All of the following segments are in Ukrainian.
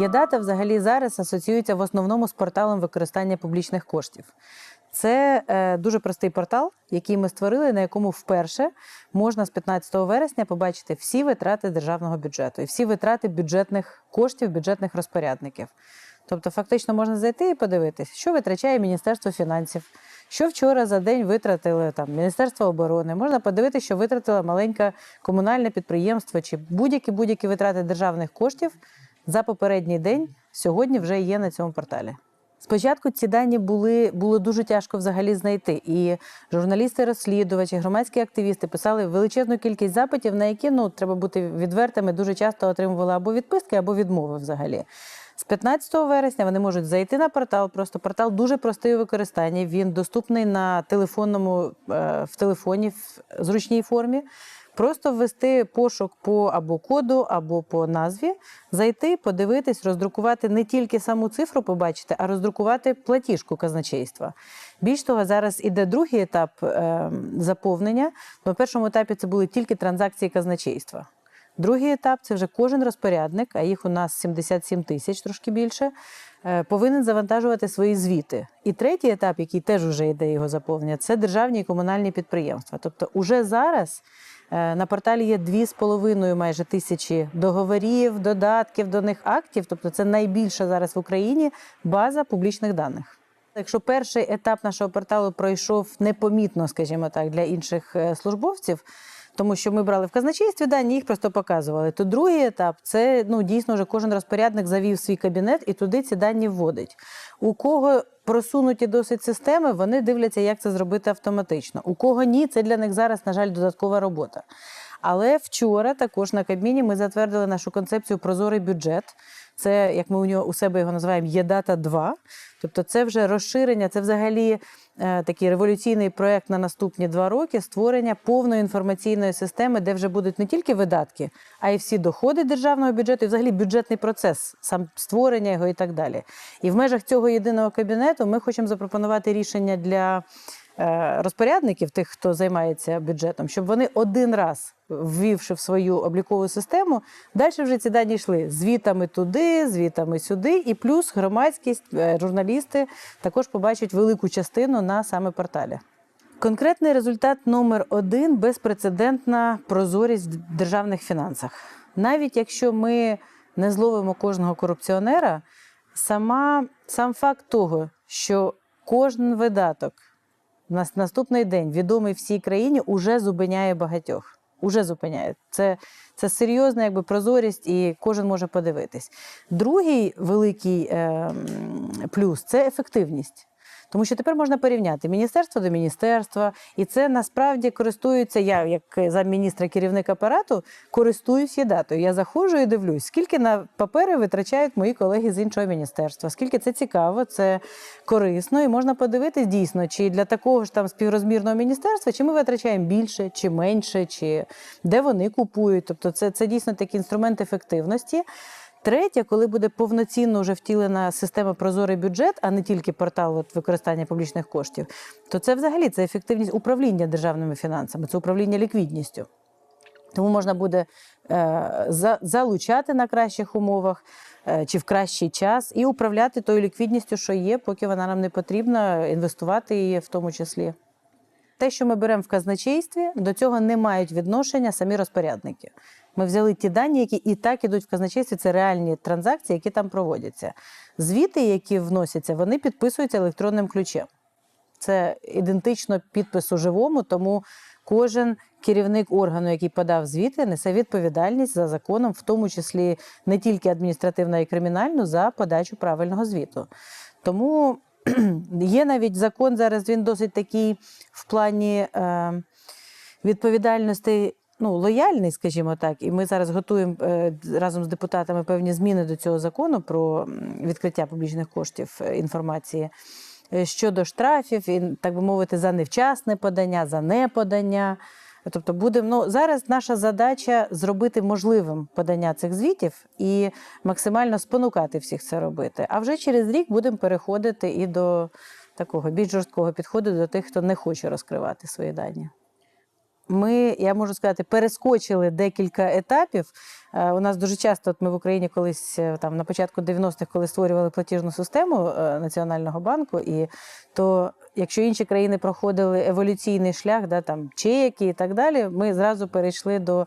Єдата взагалі зараз асоціюється в основному з порталом використання публічних коштів. Це е, дуже простий портал, який ми створили, на якому вперше можна з 15 вересня побачити всі витрати державного бюджету і всі витрати бюджетних коштів, бюджетних розпорядників. Тобто, фактично можна зайти і подивитись, що витрачає Міністерство фінансів, що вчора за день витратили там Міністерство оборони. Можна подивитися, що витратило маленьке комунальне підприємство чи будь-які будь-які витрати державних коштів за попередній день сьогодні вже є на цьому порталі. Спочатку ці дані були було дуже тяжко взагалі знайти. І журналісти-розслідувачі, громадські активісти писали величезну кількість запитів, на які ну треба бути відвертими, дуже часто отримували або відписки, або відмови взагалі. З 15 вересня вони можуть зайти на портал. Просто портал дуже простий у використанні. Він доступний на телефонному е, в телефоні в зручній формі. Просто ввести пошук по або коду, або по назві, зайти, подивитись, роздрукувати не тільки саму цифру, побачити, а роздрукувати платіжку казначейства. Більш того, зараз іде другий етап е, заповнення. На першому етапі це були тільки транзакції казначейства. Другий етап це вже кожен розпорядник, а їх у нас 77 тисяч, трошки більше, е, повинен завантажувати свої звіти. І третій етап, який теж вже йде його заповнення, це державні і комунальні підприємства. Тобто, уже зараз на порталі є 2,5 майже тисячі договорів, додатків до них актів. Тобто, це найбільша зараз в Україні база публічних даних. Якщо перший етап нашого порталу пройшов непомітно, скажімо так, для інших е, службовців, тому що ми брали в казначействі дані, їх просто показували. То другий етап це ну дійсно вже кожен розпорядник завів свій кабінет і туди ці дані вводить. У кого просунуті досить системи, вони дивляться, як це зробити автоматично. У кого ні, це для них зараз, на жаль, додаткова робота. Але вчора також на Кабміні ми затвердили нашу концепцію Прозорий бюджет. Це як ми у нього у себе його називаємо ЄДАТА 2 Тобто, це вже розширення, це взагалі е, такий революційний проект на наступні два роки створення повної інформаційної системи, де вже будуть не тільки видатки, а й всі доходи державного бюджету, і взагалі бюджетний процес, сам створення його і так далі. І в межах цього єдиного кабінету ми хочемо запропонувати рішення для розпорядників, тих, хто займається бюджетом, щоб вони один раз ввівши в свою облікову систему, далі вже ці дані йшли звітами туди, звітами сюди, і плюс громадськість, е, журналісти також побачать велику частину на саме порталі. Конкретний результат номер один безпрецедентна прозорість в державних фінансах. Навіть якщо ми не зловимо кожного корупціонера, сама, сам факт того, що кожен видаток на наступний день відомий всій країні, уже зупиняє багатьох. Уже зупиняє. Це, це серйозна якби, прозорість, і кожен може подивитись. Другий великий е, плюс це ефективність. Тому що тепер можна порівняти міністерство до міністерства, і це насправді користується. Я, як замміністра керівник апарату, користуюсь єдатою. Я заходжу і дивлюсь, скільки на папери витрачають мої колеги з іншого міністерства, скільки це цікаво, це корисно, і можна подивитись дійсно, чи для такого ж там співрозмірного міністерства, чи ми витрачаємо більше, чи менше, чи де вони купують. Тобто, це, це дійсно такий інструмент ефективності. Третє, коли буде повноцінно вже втілена система прозорий бюджет, а не тільки портал от, використання публічних коштів, то це взагалі це ефективність управління державними фінансами, це управління ліквідністю. Тому можна буде е, за, залучати на кращих умовах е, чи в кращий час і управляти тою ліквідністю, що є, поки вона нам не потрібна, інвестувати її в тому числі. Те, що ми беремо в казначействі, до цього не мають відношення самі розпорядники. Ми взяли ті дані, які і так ідуть в казначействі, це реальні транзакції, які там проводяться. Звіти, які вносяться, вони підписуються електронним ключем. Це ідентично підпису живому, тому кожен керівник органу, який подав звіти, несе відповідальність за законом, в тому числі не тільки адміністративну і кримінальну, за подачу правильного звіту. Тому є навіть закон зараз, він досить такий в плані е, відповідальності. Ну, лояльний, скажімо так, і ми зараз готуємо е, разом з депутатами певні зміни до цього закону про відкриття публічних коштів е, інформації е, щодо штрафів, і, так би мовити, за невчасне подання, за неподання. Тобто будемо ну, зараз наша задача зробити можливим подання цих звітів і максимально спонукати всіх це робити. А вже через рік будемо переходити і до такого більш жорсткого підходу до тих, хто не хоче розкривати свої дані. Ми, я можу сказати, перескочили декілька етапів. Е, У нас дуже часто, от ми в Україні колись е, там на початку 90-х, коли створювали платіжну систему е, Національного банку, і то якщо інші країни проходили еволюційний шлях, да, там чеки і так далі, ми зразу перейшли до.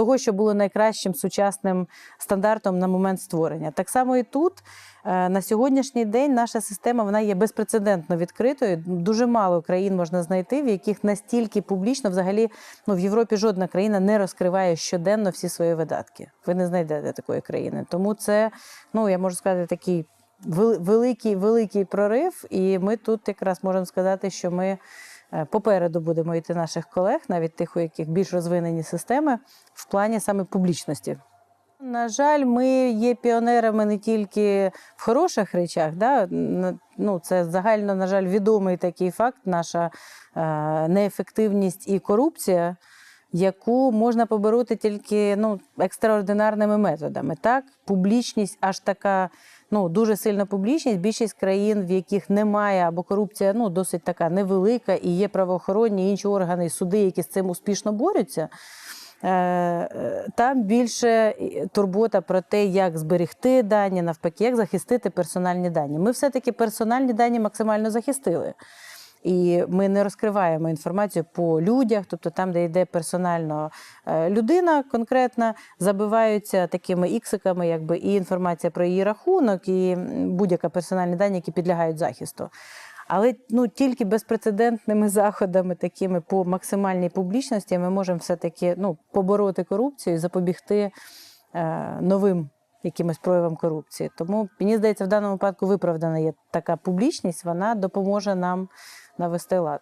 Того, що було найкращим сучасним стандартом на момент створення. Так само і тут Е, на сьогоднішній день наша система вона є безпрецедентно відкритою. Дуже мало країн можна знайти, в яких настільки публічно взагалі ну, в Європі жодна країна не розкриває щоденно всі свої видатки. Ви не знайдете такої країни. Тому це, ну я можу сказати, такий великий, великий прорив. І ми тут якраз можемо сказати, що ми. Е, Попереду будемо йти наших колег, навіть тих, у яких більш розвинені системи, в плані саме публічності. На жаль, ми є піонерами не тільки в хороших речах. Да? Ну, це загально, на жаль, відомий такий факт, наша е, неефективність і корупція, яку можна побороти тільки ну, екстраординарними методами. Так, публічність аж така. Ну, дуже сильна публічність. Більшість країн, в яких немає або корупція ну, досить така невелика, і є правоохоронні інші органи і суди, які з цим успішно борються. Е, е, Там більше турбота про те, як зберегти дані, навпаки, як захистити персональні дані. Ми все-таки персональні дані максимально захистили. І ми не розкриваємо інформацію по людях, тобто там, де йде персонально е, людина конкретна, забиваються такими іксиками, якби і інформація про її рахунок, і будь-яка персональні дані, які підлягають захисту. Але ну тільки безпрецедентними заходами, такими по максимальній публічності, ми можемо все-таки ну, побороти корупцію і запобігти е, новим якимось проявам корупції. Тому мені здається, в даному випадку виправдана є така публічність, вона допоможе нам навести лад.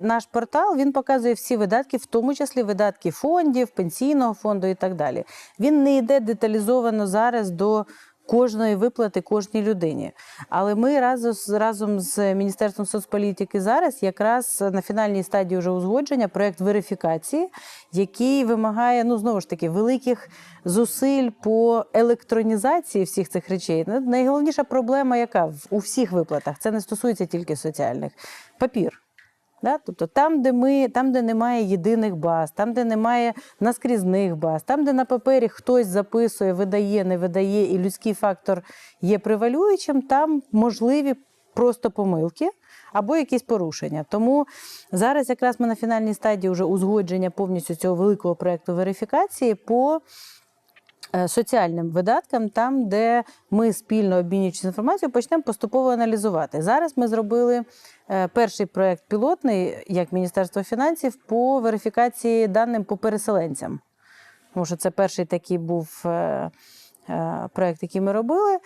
Наш портал він показує всі видатки, в тому числі видатки фондів, пенсійного фонду і так далі. Він не йде деталізовано зараз до кожної виплати кожній людині. Але ми разом, разом з Міністерством соцполітики зараз якраз на фінальній стадії вже узгодження проєкт верифікації, який вимагає ну знову ж таки великих зусиль по електронізації всіх цих речей. Ну, Найголовніша проблема, яка у всіх виплатах, це не стосується тільки соціальних папір. Да? Тобто там, де ми, там, де немає єдиних баз, там, де немає наскрізних баз, там, де на папері хтось записує, видає, не видає, і людський фактор є превалюючим, там можливі просто помилки або якісь порушення. Тому зараз якраз ми на фінальній стадії вже узгодження повністю цього великого проекту верифікації по соціальним видаткам, там, де ми спільно обмінюючись інформацією, почнемо поступово аналізувати. Зараз ми зробили е, перший проект пілотний, як Міністерство фінансів, по верифікації даним по переселенцям. Тому що це перший такий був е, е, проект, який ми робили.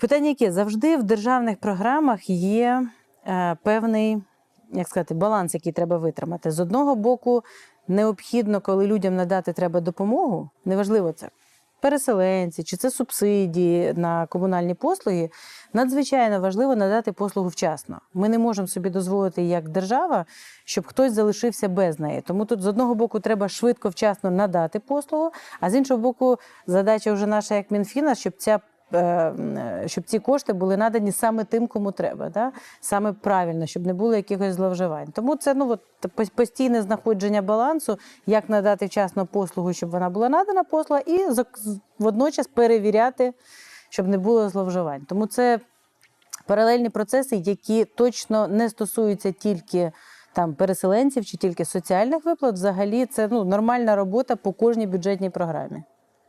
Питання яке? Завжди в державних програмах є е, певний як сказати, баланс, який треба витримати. З одного боку, необхідно, коли людям надати треба допомогу, неважливо це. Переселенці, чи це субсидії на комунальні послуги, надзвичайно важливо надати послугу вчасно. Ми не можемо собі дозволити як держава, щоб хтось залишився без неї. Тому тут з одного боку треба швидко, вчасно надати послугу, а з іншого боку, задача вже наша як Мінфіна, щоб ця щоб ці кошти були надані саме тим, кому треба, да? саме правильно, щоб не було якихось зловживань. Тому це ну, от, постійне знаходження балансу, як надати вчасно послугу, щоб вона була надана послуга, і водночас перевіряти, щоб не було зловживань. Тому це паралельні процеси, які точно не стосуються тільки там переселенців чи тільки соціальних виплат. Взагалі, це ну, нормальна робота по кожній бюджетній програмі.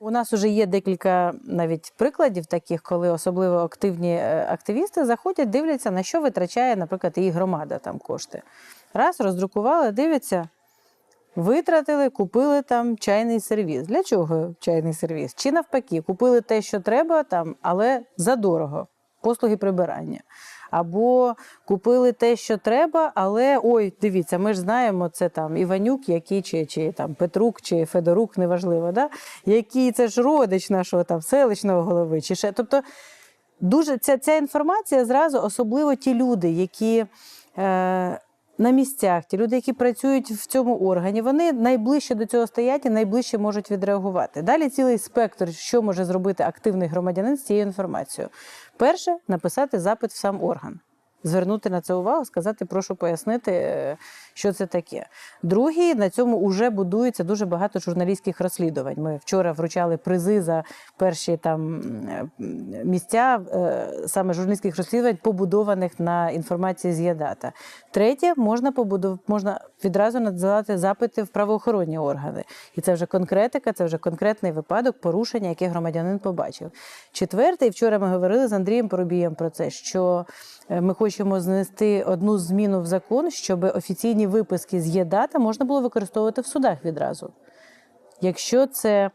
У нас вже є декілька навіть прикладів таких, коли особливо активні е, активісти заходять, дивляться, на що витрачає, наприклад, її громада там кошти. Раз, роздрукували, дивляться, витратили, купили там чайний сервіс. Для чого чайний сервіс? Чи навпаки, купили те, що треба, там, але задорого, послуги прибирання. Або купили те, що треба, але ой, дивіться, ми ж знаємо, це там Іванюк, який чи, чи там Петрук, чи Федорук, неважливо, да? який це ж родич нашого там селищного голови, чи ще. Тобто дуже ця, ця інформація зразу, особливо ті люди, які е, на місцях, ті люди, які працюють в цьому органі, вони найближче до цього стоять і найближче можуть відреагувати. Далі цілий спектр, що може зробити активний громадянин з цією інформацією. Перше написати запит в сам орган. Звернути на це увагу, сказати, прошу пояснити, е, що це таке. Другий на цьому вже будується дуже багато журналістських розслідувань. Ми вчора вручали призи за перші там е, місця е, саме журналістських розслідувань, побудованих на інформації з ЄДАТА. Третє, можна побудов... можна відразу надсилати запити в правоохоронні органи. І це вже конкретика, це вже конкретний випадок порушення, яке громадянин побачив. Четвертий, вчора ми говорили з Андрієм Поробієм про це, що ми хочемо знести одну зміну в закон, щоб офіційні виписки з ЄДАТА можна було використовувати в судах відразу. Якщо це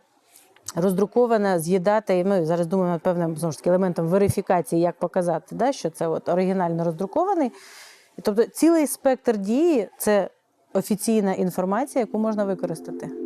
роздрукована з ЄДАТА, і ми зараз думаємо над певним знову ж таки елементом верифікації, як показати, да, що це от оригінально роздрукований. Тобто цілий спектр дії це офіційна інформація, яку можна використати.